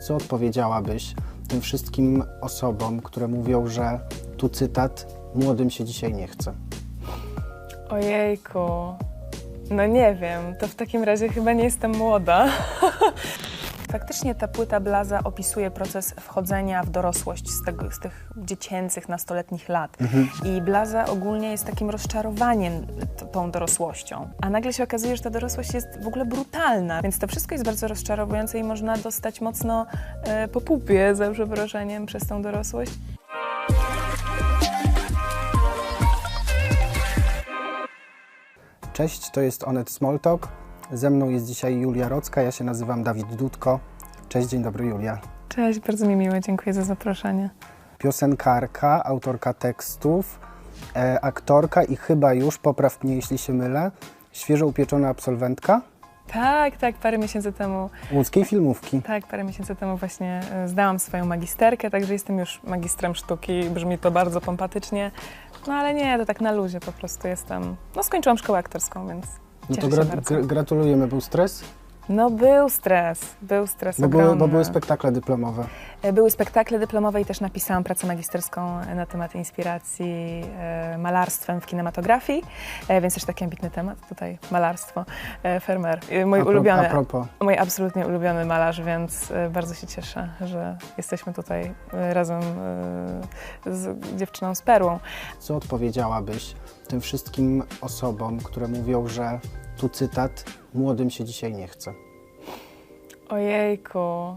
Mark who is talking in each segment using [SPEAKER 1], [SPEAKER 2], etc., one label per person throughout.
[SPEAKER 1] Co odpowiedziałabyś tym wszystkim osobom, które mówią, że tu cytat, młodym się dzisiaj nie chce?
[SPEAKER 2] Ojejku. No nie wiem, to w takim razie chyba nie jestem młoda. Faktycznie ta płyta Blaza opisuje proces wchodzenia w dorosłość z, tego, z tych dziecięcych, nastoletnich lat. I Blaza ogólnie jest takim rozczarowaniem t- tą dorosłością. A nagle się okazuje, że ta dorosłość jest w ogóle brutalna. Więc to wszystko jest bardzo rozczarowujące i można dostać mocno e, po pupie, za przeproszeniem, przez tą dorosłość.
[SPEAKER 1] Cześć, to jest Onet Smalltalk. Ze mną jest dzisiaj Julia Rocka, ja się nazywam Dawid Dudko. Cześć, dzień dobry Julia.
[SPEAKER 2] Cześć, bardzo mi miło, dziękuję za zaproszenie.
[SPEAKER 1] Piosenkarka, autorka tekstów, e, aktorka i chyba już, popraw mnie jeśli się mylę, świeżo upieczona absolwentka
[SPEAKER 2] Tak, tak, parę miesięcy temu
[SPEAKER 1] łódzkiej filmówki.
[SPEAKER 2] Tak, parę miesięcy temu właśnie e, zdałam swoją magisterkę, także jestem już magistrem sztuki. Brzmi to bardzo pompatycznie. No ale nie, to tak na luzie po prostu jestem. No skończyłam szkołę aktorską, więc
[SPEAKER 1] No to gra- gratulujemy, był stres?
[SPEAKER 2] No był stres, był stres
[SPEAKER 1] Bo były,
[SPEAKER 2] ogromny.
[SPEAKER 1] bo były spektakle dyplomowe.
[SPEAKER 2] E, Były spektakle dyplomowe i też napisałam pracę magisterską na temat inspiracji e, malarstwem w kinematografii, e, więc też taki ambitny temat tutaj, malarstwo, Fermer. Mój
[SPEAKER 1] A pro-
[SPEAKER 2] ulubiony,
[SPEAKER 1] A propos,
[SPEAKER 2] Mój absolutnie ulubiony malarz, więc bardzo się cieszę, że jesteśmy tutaj razem z dziewczyną z perłą.
[SPEAKER 1] co odpowiedziałabyś tym wszystkim osobom, które mówią, że tu cytat, młodym się dzisiaj nie chce?
[SPEAKER 2] Ojejku.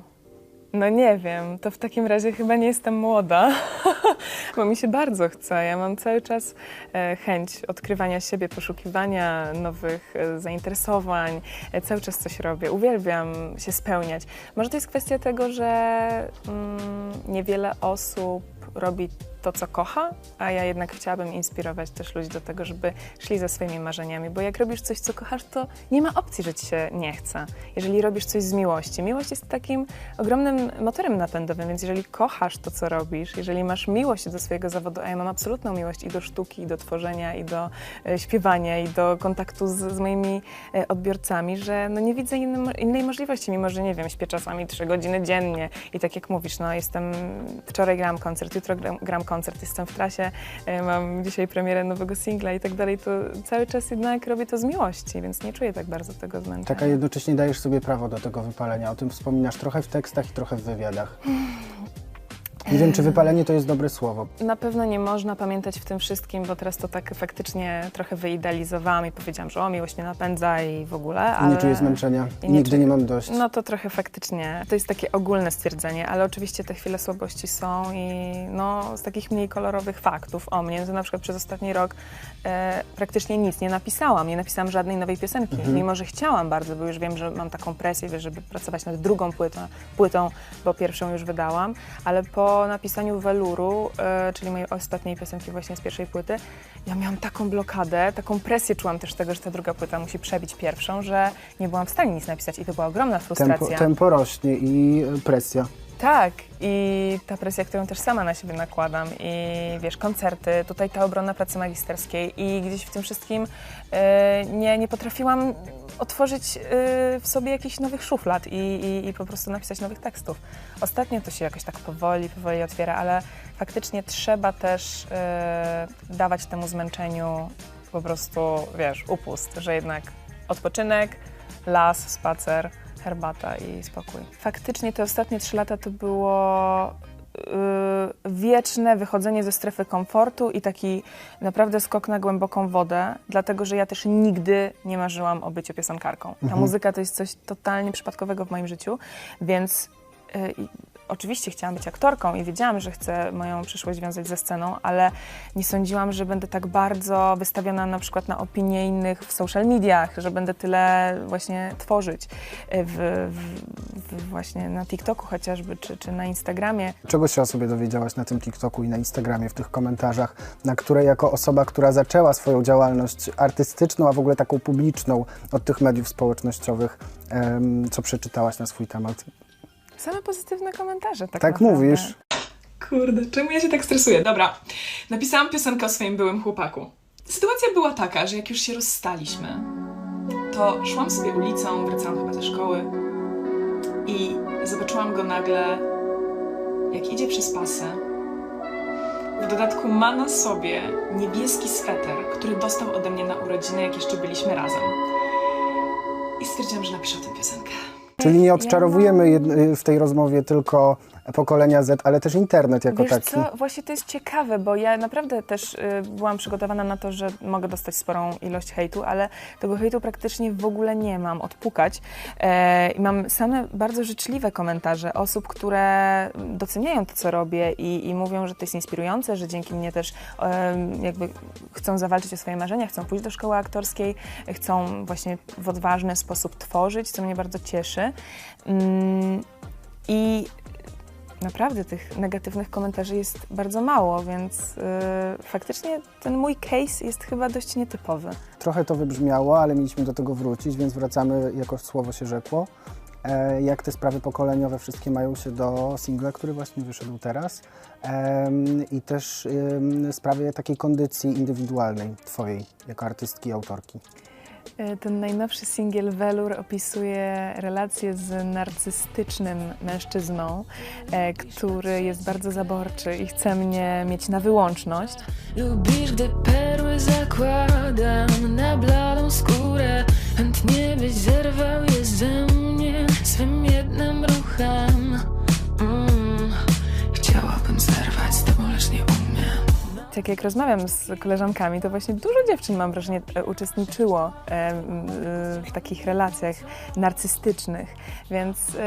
[SPEAKER 2] No nie wiem, to w takim razie chyba nie jestem młoda, bo mi się bardzo chce. Ja mam cały czas e, chęć odkrywania siebie, poszukiwania nowych e, zainteresowań. E, cały czas coś robię. Uwielbiam się spełniać. Może to jest kwestia tego, że mm, niewiele osób robi to, co kocha, a ja jednak chciałabym inspirować też ludzi do tego, żeby szli za swoimi marzeniami, bo jak robisz coś, co kochasz, to nie ma opcji, że ci się nie chce. Jeżeli robisz coś z miłości, miłość jest takim ogromnym motorem napędowym, więc jeżeli kochasz to, co robisz, jeżeli masz miłość do swojego zawodu, a ja mam absolutną miłość i do sztuki, i do tworzenia, i do e, śpiewania, i do kontaktu z, z moimi e, odbiorcami, że no nie widzę innym, innej możliwości, mimo że nie wiem, śpię czasami trzy godziny dziennie i tak jak mówisz, no jestem, wczoraj grałam koncert, jutro gram, gram koncert, jestem w trasie, e, mam dzisiaj premierę nowego singla i tak dalej, to cały czas jednak robię to z miłości, więc nie czuję tak bardzo tego zmęczenia.
[SPEAKER 1] Tak, a jednocześnie dajesz sobie prawo do tego wypalenia. O tym wspominasz trochę w tekstach i trochę w wywiadach. Nie wiem, czy wypalenie to jest dobre słowo.
[SPEAKER 2] Na pewno nie można pamiętać w tym wszystkim, bo teraz to tak faktycznie trochę wyidealizowałam i powiedziałam, że o, miłość mnie napędza i w ogóle,
[SPEAKER 1] I
[SPEAKER 2] ale...
[SPEAKER 1] nie czuję zmęczenia.
[SPEAKER 2] i
[SPEAKER 1] I
[SPEAKER 2] nie
[SPEAKER 1] nigdy
[SPEAKER 2] czuję-
[SPEAKER 1] nie mam dość.
[SPEAKER 2] No to trochę faktycznie, to jest takie ogólne stwierdzenie, ale oczywiście te chwile słabości są i no, z takich mniej kolorowych faktów o mnie, to na przykład przez ostatni rok e, praktycznie nic nie napisałam, nie napisałam żadnej nowej piosenki, mimo że chciałam bardzo, bo już wiem, że mam taką presję, wiesz, żeby pracować nad drugą płytą, płytą bo pierwszą już wydałam, ale po napisaniu Weluru, e, czyli mojej ostatniej piosenki właśnie z pierwszej płyty, ja miałam taką blokadę, taką presję czułam też tego, że ta druga płyta musi przebić pierwszą, że nie byłam w stanie nic napisać i to była ogromna frustracja.
[SPEAKER 1] tempo, tempo rośnie i presja.
[SPEAKER 2] Tak, i ta presja, którą też sama na siebie nakładam, i wiesz, koncerty, tutaj ta obrona pracy magisterskiej, i gdzieś w tym wszystkim e, nie, nie potrafiłam otworzyć e, w sobie jakichś nowych szuflad i, i, i po prostu napisać nowych tekstów. Ostatnio to się jakoś tak powoli, powoli otwiera, ale faktycznie trzeba też e, dawać temu zmęczeniu po prostu, wiesz, upust, że jednak odpoczynek, las, spacer, herbata i spokój. Faktycznie te ostatnie trzy lata to było yy, wieczne wychodzenie ze strefy komfortu i taki naprawdę skok na głęboką wodę, dlatego że ja też nigdy nie marzyłam o byciu piosenkarką. Ta muzyka to jest coś totalnie przypadkowego w moim życiu, więc i oczywiście chciałam być aktorką i wiedziałam, że chcę moją przyszłość wiązać ze sceną, ale nie sądziłam, że będę tak bardzo wystawiona na przykład na opinie innych w social mediach, że będę tyle właśnie tworzyć w, w, w właśnie na TikToku chociażby, czy, czy na Instagramie.
[SPEAKER 1] Czego się o sobie dowiedziałaś na tym TikToku i na Instagramie, w tych komentarzach, na które jako osoba, która zaczęła swoją działalność artystyczną, a w ogóle taką publiczną od tych mediów społecznościowych, co przeczytałaś na swój temat?
[SPEAKER 2] Same pozytywne komentarze. Tak,
[SPEAKER 1] Tak
[SPEAKER 2] naprawdę.
[SPEAKER 1] mówisz.
[SPEAKER 3] Kurde, czemu ja się tak stresuję? Dobra, napisałam piosenkę o swoim byłym chłopaku. Sytuacja była taka, że jak już się rozstaliśmy, to szłam sobie ulicą, wracałam chyba ze szkoły i zobaczyłam go nagle, jak idzie przez pasy. W dodatku ma na sobie niebieski sweter, który dostał ode mnie na urodziny, jak jeszcze byliśmy razem. I stwierdziłam, że napiszę o tym piosenkę.
[SPEAKER 1] Czyli nie odczarowujemy w tej rozmowie tylko pokolenia Z, ale też internet jako
[SPEAKER 2] Wiesz
[SPEAKER 1] taki.
[SPEAKER 2] co, właśnie to jest ciekawe, bo ja naprawdę też y, byłam przygotowana na to, że mogę dostać sporą ilość hejtu, ale tego hejtu praktycznie w ogóle nie mam odpukać. E, I mam same bardzo życzliwe komentarze osób, które doceniają to, co robię i, i mówią, że to jest inspirujące, że dzięki mnie też jakby chcą zawalczyć o swoje marzenia, chcą pójść do szkoły aktorskiej, chcą właśnie w odważny sposób tworzyć, co mnie bardzo cieszy. Mm, I naprawdę tych negatywnych komentarzy jest bardzo mało, więc yy, faktycznie ten mój case jest chyba dość nietypowy.
[SPEAKER 1] Trochę to wybrzmiało, ale mieliśmy do tego wrócić, więc wracamy, jako słowo się rzekło. E, jak te sprawy pokoleniowe wszystkie mają się do singla, który właśnie wyszedł teraz Em, i też em, sprawy takiej kondycji indywidualnej twojej, jako artystki i autorki.
[SPEAKER 2] Yy, Ten najnowszy singiel Velour opisuje relację z narcystycznym mężczyzną, e, który jest bardzo zaborczy i chce mnie mieć na wyłączność.
[SPEAKER 4] Lubisz, gdy perły zakładam na bladą skórę Chętnie byś zerwał je ze mnie swym jednym ruchem
[SPEAKER 2] Tak jak rozmawiam z koleżankami, to właśnie dużo dziewczyn, mam wrażenie, e, uczestniczyło e, e, w takich relacjach narcystycznych, więc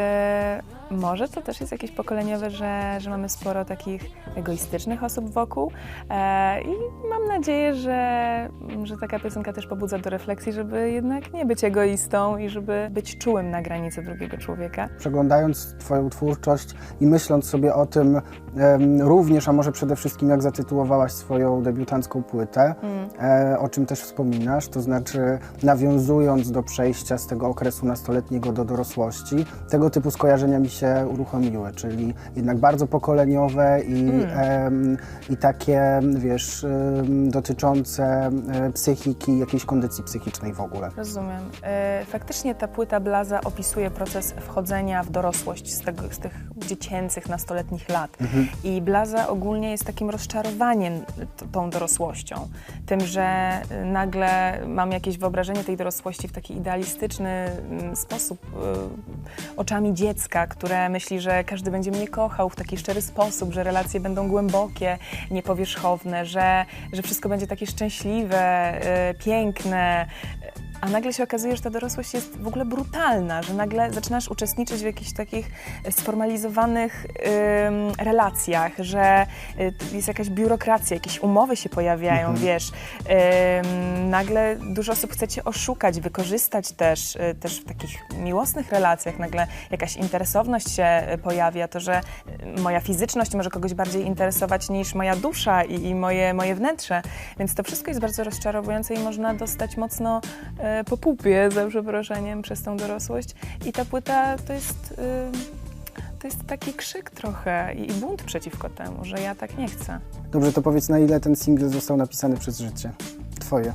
[SPEAKER 2] może to też jest jakieś pokoleniowe, że, że mamy sporo takich egoistycznych osób wokół e, i mam nadzieję, że, że taka piosenka też pobudza do refleksji, żeby jednak nie być egoistą i żeby być czułym na granicy drugiego człowieka.
[SPEAKER 1] Przeglądając Twoją twórczość i myśląc sobie o tym em, również, a może przede wszystkim jak zatytułowałaś swoją debiutancką płytę, e, o czym też wspominasz, to znaczy nawiązując do przejścia z tego okresu nastoletniego do dorosłości, tego typu skojarzenia mi się uruchomiły, czyli jednak bardzo pokoleniowe i, em, i takie, wiesz, dotyczące e, psychiki, jakiejś kondycji psychicznej w ogóle.
[SPEAKER 2] Rozumiem. E, Faktycznie ta płyta Blaza opisuje proces wchodzenia w dorosłość z, tego, z tych dziecięcych, nastoletnich lat. I Blaza ogólnie jest takim rozczarowaniem tą dorosłością. Tym, że y, nagle mam jakieś wyobrażenie tej dorosłości w taki idealistyczny mm, sposób, oczami dziecka, które myśli, że każdy będzie mnie kochał w taki szczery sposób, że relacje będą głębokie, niepowierzchowne, że, że wszystko będzie takie szczęśliwe, y, piękne. A nagle się okazuje, że ta dorosłość jest w ogóle brutalna, że nagle zaczynasz uczestniczyć w jakichś takich sformalizowanych ym, relacjach, że y, jest jakaś biurokracja, jakieś umowy się pojawiają, wiesz. Ym, nagle dużo osób chce cię oszukać, wykorzystać też, y, też w takich miłosnych relacjach. Nagle jakaś interesowność się y, pojawia, to, że y, moja fizyczność może kogoś bardziej interesować niż moja dusza i, i moje, moje wnętrze. Więc to wszystko jest bardzo rozczarowujące i można dostać mocno e, po pupie, za przeproszeniem, przez tą dorosłość. I ta płyta to jest, e, to jest taki krzyk trochę i, bunt przeciwko temu, że ja tak nie chcę.
[SPEAKER 1] Dobrze, to powiedz, na ile ten singiel został napisany przez życie? Twoje.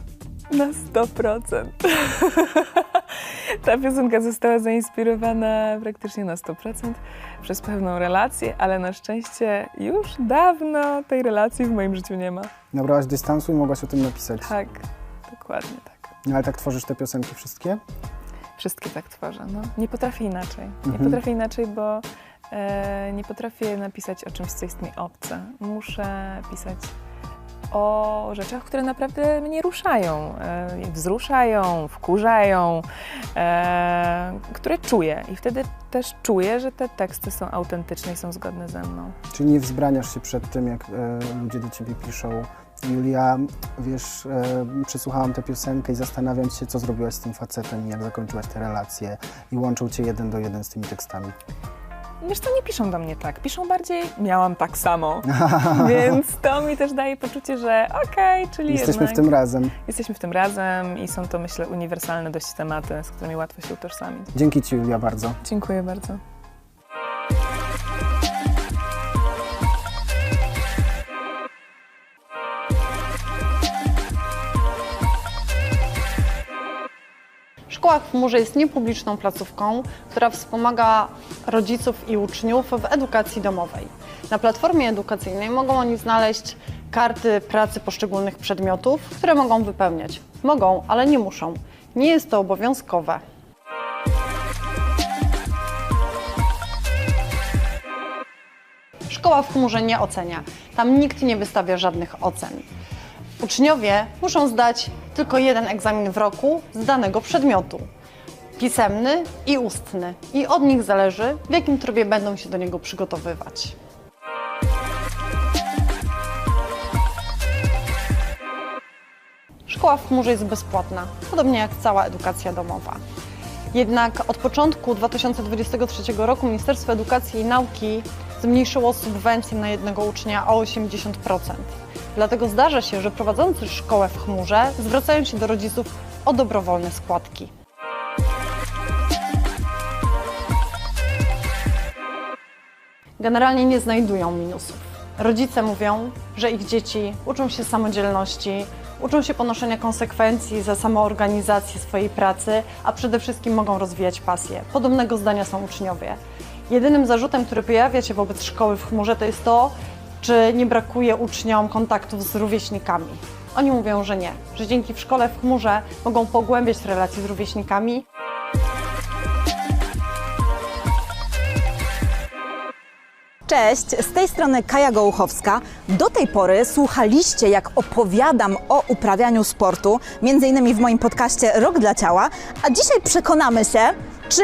[SPEAKER 2] Na 100%. Ta piosenka została zainspirowana praktycznie na 100% przez pewną relację, ale na szczęście już dawno tej relacji w moim życiu nie ma.
[SPEAKER 1] Nabrałaś dystansu i mogłaś o tym napisać.
[SPEAKER 2] Tak, dokładnie tak.
[SPEAKER 1] No, ale tak tworzysz te piosenki wszystkie?
[SPEAKER 2] Wszystkie tak tworzę. No. Nie potrafię inaczej. Nie
[SPEAKER 1] Mhm.
[SPEAKER 2] potrafię inaczej, bo e, nie potrafię napisać o czymś, co jest mi obce. Muszę pisać o rzeczach, które naprawdę mnie ruszają, e, wzruszają, wkurzają, e, które czuję. I wtedy też czuję, że te teksty są autentyczne i są zgodne ze mną.
[SPEAKER 1] Czyli nie wzbraniasz się przed tym, jak e, ludzie do ciebie piszą Julia, wiesz, e, przesłuchałam tę piosenkę i zastanawiam się, co zrobiłaś z tym facetem i jak zakończyłaś te relacje i łączą cię jeden do jeden z tymi tekstami.
[SPEAKER 2] Wiesz co, nie piszą do mnie tak. Piszą bardziej, miałam tak samo. Więc to mi też daje poczucie, że okej, czyli
[SPEAKER 1] Jesteśmy
[SPEAKER 2] jednak...
[SPEAKER 1] w tym razem.
[SPEAKER 2] Jesteśmy w tym razem i są to, myślę, uniwersalne dość tematy, z którymi łatwo się utożsamić.
[SPEAKER 1] Dzięki ci, Julia, bardzo.
[SPEAKER 2] Dziękuję bardzo.
[SPEAKER 5] Szkoła w chmurze jest niepubliczną placówką, która wspomaga rodziców i uczniów w edukacji domowej. Na platformie edukacyjnej mogą oni znaleźć karty pracy poszczególnych przedmiotów, które mogą wypełniać. Mogą, ale nie muszą. Nie jest to obowiązkowe. Szkoła w chmurze nie ocenia. Tam nikt nie wystawia żadnych ocen. Uczniowie muszą zdać tylko jeden egzamin w roku z danego przedmiotu. Pisemny i ustny. I od nich zależy, w jakim trybie będą się do niego przygotowywać. Szkoła w chmurze jest bezpłatna, podobnie jak cała edukacja domowa. Jednak od początku 2023 roku Ministerstwo Edukacji i Nauki zmniejszyło subwencję na jednego ucznia o 80%. Dlatego zdarza się, że prowadzący szkołę w chmurze zwracają się do rodziców o dobrowolne składki. Generalnie nie znajdują minusów. Rodzice mówią, że ich dzieci uczą się samodzielności, uczą się ponoszenia konsekwencji za samoorganizację swojej pracy, a przede wszystkim mogą rozwijać pasję. Podobnego zdania są uczniowie. Jedynym zarzutem, który pojawia się wobec szkoły w chmurze, to jest to, czy nie brakuje uczniom kontaktów z rówieśnikami. Oni mówią, że nie, że dzięki w szkole w chmurze mogą pogłębiać relacje z rówieśnikami,
[SPEAKER 6] Cześć, z tej strony Kaja Gołuchowska. Do tej pory słuchaliście, jak opowiadam o uprawianiu sportu, między innymi w moim podcaście Rok dla Ciała, a dzisiaj przekonamy się, czy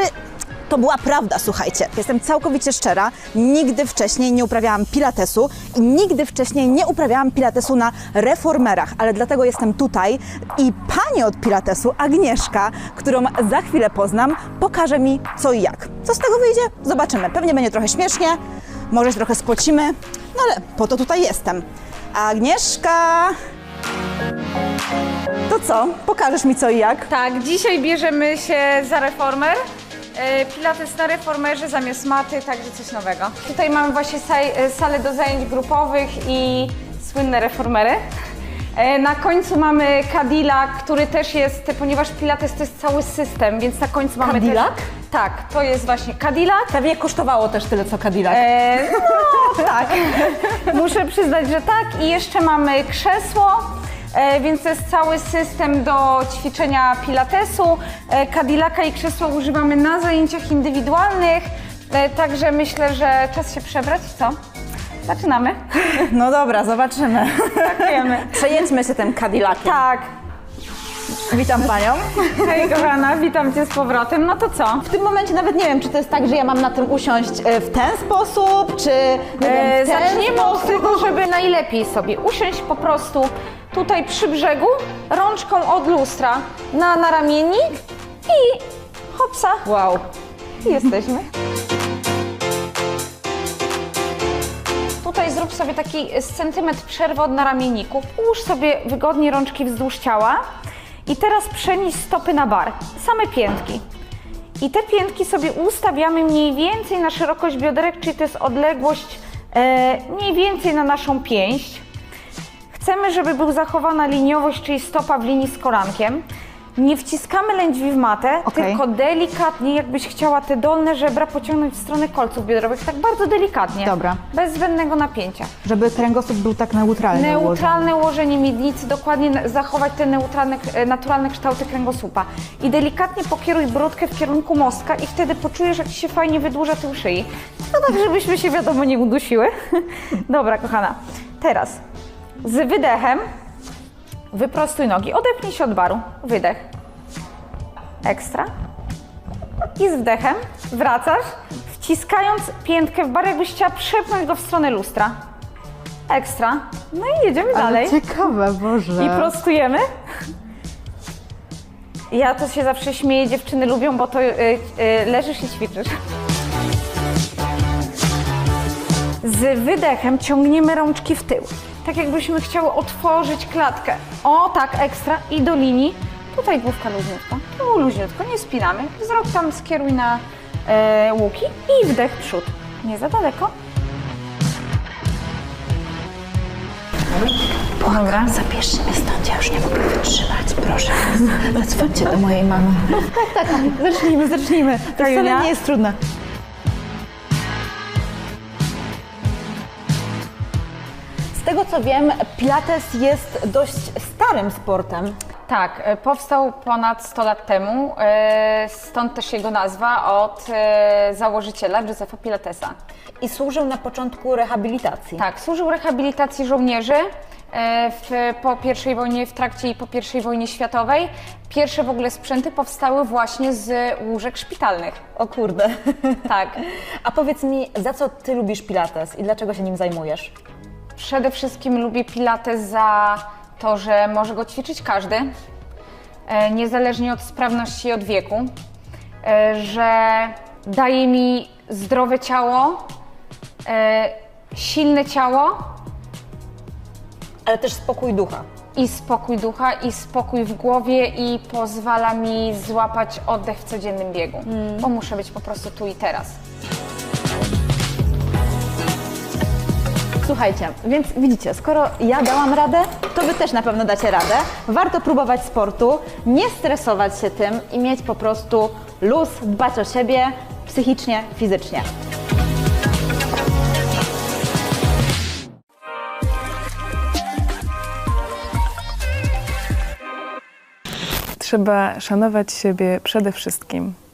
[SPEAKER 6] to była prawda, słuchajcie. Jestem całkowicie szczera, nigdy wcześniej nie uprawiałam pilatesu i nigdy wcześniej nie uprawiałam pilatesu na reformerach, ale dlatego jestem tutaj i pani od pilatesu, Agnieszka, którą za chwilę poznam, pokaże mi co i jak. Co z tego wyjdzie? Zobaczymy. Pewnie będzie trochę śmiesznie, może się trochę spocimy, no ale po to tutaj jestem. Agnieszka! To co? Pokażesz mi co i jak?
[SPEAKER 7] Tak, dzisiaj bierzemy się za reformer. E, Pilates na reformerze zamiast maty, także coś nowego. Tutaj mamy właśnie e, salę do zajęć grupowych i słynne reformery. E, Na końcu mamy Cadillac, który też jest, ponieważ Pilates to jest cały system, więc na końcu mamy
[SPEAKER 6] Cadillac?
[SPEAKER 7] też... Tak, to jest właśnie Cadillac.
[SPEAKER 6] Pewnie kosztowało też tyle co Cadillac.
[SPEAKER 7] E, no tak, muszę przyznać, że tak. I jeszcze mamy krzesło, więc to jest cały system do ćwiczenia pilatesu. E, Cadillaca i krzesła używamy na zajęciach indywidualnych, e, także myślę, że czas się przebrać. Co? Zaczynamy.
[SPEAKER 6] No dobra, zobaczymy.
[SPEAKER 7] Wiemy.
[SPEAKER 6] Przejedźmy się tym Cadillaciem.
[SPEAKER 7] Tak.
[SPEAKER 6] Witam panią.
[SPEAKER 7] Hej kochana, witam Cię z powrotem. No to co?
[SPEAKER 6] W tym momencie nawet nie wiem, czy to jest tak, że ja mam na tym usiąść e, w ten sposób, czy nie
[SPEAKER 7] E,
[SPEAKER 6] wiem, w ten
[SPEAKER 7] Zaczniemy od tego, żeby najlepiej sobie usiąść po prostu tutaj przy brzegu, rączką od lustra na, na ramiennik i hopsa.
[SPEAKER 6] Wow.
[SPEAKER 7] Jesteśmy. Tutaj zrób sobie taki centymetr przerwy od naramienników. Ułóż sobie wygodnie rączki wzdłuż ciała i teraz przenieś stopy na bar. Same piętki. I te piętki sobie ustawiamy mniej więcej na szerokość bioderek, czyli to jest odległość e, mniej więcej na naszą pięść. Chcemy, żeby była zachowana liniowość, czyli stopa w linii z kolankiem. Nie wciskamy lędźwi w matę,
[SPEAKER 6] Okej.
[SPEAKER 7] tylko delikatnie, jakbyś chciała te dolne żebra pociągnąć w stronę kolców biodrowych, tak bardzo delikatnie.
[SPEAKER 6] Dobra.
[SPEAKER 7] Bez zbędnego napięcia.
[SPEAKER 6] Żeby kręgosłup był tak neutralny
[SPEAKER 7] Neutralne ułożenie miednicy, dokładnie zachować te neutralne, e, naturalne kształty kręgosłupa. I delikatnie pokieruj brudkę w kierunku mostka i wtedy poczujesz, jak ci się fajnie wydłuża tył szyi. No tak, żebyśmy się wiadomo nie udusiły. Dobra, kochana. Teraz z wydechem wyprostuj nogi, odepnij się od baru. Wydech. Ekstra. I z wdechem wracasz, wciskając piętkę w bar, jakbyś chciała przepchnąć go w stronę lustra. Ekstra. No i jedziemy dalej.
[SPEAKER 6] Ciekawe, Boże.
[SPEAKER 7] I prostujemy. Ja to się zawsze śmieję, dziewczyny lubią, bo to y, y, leżysz i ćwiczysz. Z wydechem ciągniemy rączki w tył. Tak jakbyśmy chciały otworzyć klatkę. O, tak, ekstra. I do linii. Tutaj główka luźniutko. Tu luźniutko, nie spinamy. Wzrok tam skieruj na e, łuki i wdech przód. Nie za daleko. Dobra.
[SPEAKER 8] Zabierzcie mnie stąd, ja już nie mogę wytrzymać, proszę. Zadzwońcie do mojej mamy.
[SPEAKER 6] Zacznijmy, zacznijmy. To wcale nie jest trudne. Co wiem, Pilates jest dość starym sportem.
[SPEAKER 7] Tak, e, powstał ponad 100 lat temu, e, stąd też jego nazwa od e, założyciela Józefa Pilatesa.
[SPEAKER 6] I służył na początku rehabilitacji.
[SPEAKER 7] Tak, służył rehabilitacji żołnierzy w, po I wojnie, w trakcie i po I wojnie światowej. Pierwsze w ogóle sprzęty powstały właśnie z łóżek szpitalnych.
[SPEAKER 6] O kurde.
[SPEAKER 7] Tak.
[SPEAKER 6] A powiedz mi, za co ty lubisz Pilates i dlaczego się nim zajmujesz?
[SPEAKER 7] Przede wszystkim lubię Pilates za to, że może go ćwiczyć każdy, e, niezależnie od sprawności i od wieku, e, że daje mi zdrowe ciało, e, silne ciało
[SPEAKER 6] Ale też spokój ducha.
[SPEAKER 7] i spokój ducha, i spokój w głowie i pozwala mi złapać oddech w codziennym biegu, bo muszę być po prostu tu i teraz.
[SPEAKER 6] Słuchajcie, więc widzicie, skoro ja dałam radę, to wy też na pewno dacie radę. Warto próbować sportu, nie stresować się tym i mieć po prostu luz, dbać o siebie psychicznie, fizycznie.
[SPEAKER 2] Trzeba szanować siebie przede wszystkim.